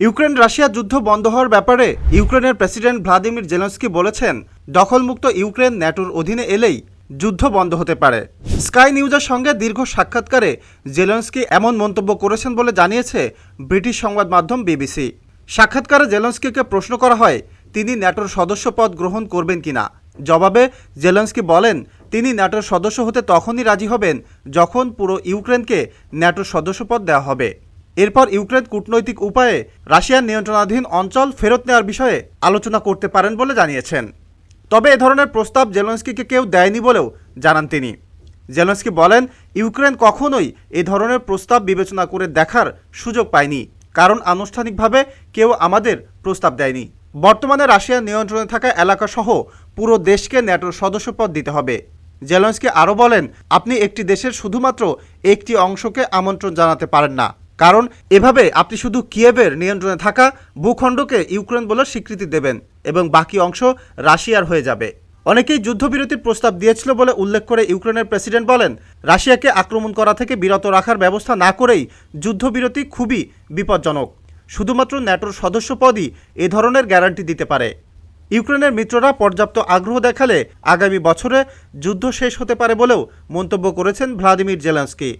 Ukraine Russia যুদ্ধ বন্ধ হওয়ার ব্যাপারে ইউক্রেনের প্রেসিডেন্ট ভ্লাদিমির জেলেন্সকি বলেছেন, দখলমুক্ত ইউক্রেন ন্যাটোর অধীনে এলেই যুদ্ধ বন্ধ হতে পারে। স্কাই নিউজের সঙ্গে দীর্ঘ সাক্ষাৎকারে জেলেন্সকি এমন মন্তব্য করেছেন বলে জানিয়েছে ব্রিটিশ সংবাদ মাধ্যম বিবিসি। সাক্ষাৎকারে জেলেন্সকিকে প্রশ্ন করা হয়, তিনি ন্যাটোর সদস্য পদ গ্রহণ করবেন কিনা? জবাবে জেলেন্সকি বলেন, তিনি ন্যাটোর সদস্য হতে তখনই রাজি হবেন যখন পুরো ইউক্রেনকে ন্যাটোর সদস্যপদ দেওয়া হবে। এরপর ইউক্রেন কূটনৈতিক উপায়ে রাশিয়ার নিয়ন্ত্রণাধীন অঞ্চল ফেরত নেওয়ার বিষয়ে আলোচনা করতে পারেন বলে জানিয়েছেন। তবে এ ধরনের প্রস্তাব জেলেন্সকিকে কেউ দেয়নি বলেও জানান তিনি। জেলেন্সকি বলেন, ইউক্রেন কখনোই এ ধরনের প্রস্তাব বিবেচনা করে দেখার সুযোগ পায়নি, কারণ আনুষ্ঠানিকভাবে কেউ আমাদের প্রস্তাব দেয়নি। বর্তমানে রাশিয়ার নিয়ন্ত্রণে থাকা এলাকাসহ পুরো দেশকে ন্যাটোর সদস্যপদ দিতে হবে। জেলেন্সকি আরও বলেন, আপনি একটি দেশের শুধুমাত্র একটি অংশকে আমন্ত্রণ জানাতে পারেন না। কারণ এভাবে আপনি শুধু কিয়েভের নিয়ন্ত্রণে থাকা ভূখণ্ডকে ইউক্রেন বলে স্বীকৃতি দেবেন এবং বাকি অংশ রাশিয়ার হয়ে যাবে। অনেকেই যুদ্ধবিরতির প্রস্তাব দিয়েছিল বলে উল্লেখ করে ইউক্রেনের প্রেসিডেন্ট বলেন, রাশিয়াকে আক্রমণ করা থেকে বিরত রাখার ব্যবস্থা না করেই যুদ্ধবিরতি খুবই বিপজ্জনক। শুধুমাত্র ন্যাটোর সদস্যপদই এ ধরনের গ্যারান্টি দিতে পারে। ইউক্রেনের মিত্ররা পর্যাপ্ত আগ্রহ দেখালে আগামী বছরে যুদ্ধ শেষ হতে পারে বলেও মন্তব্য করেছেন ভ্লাদিমির জেলেন্সকি।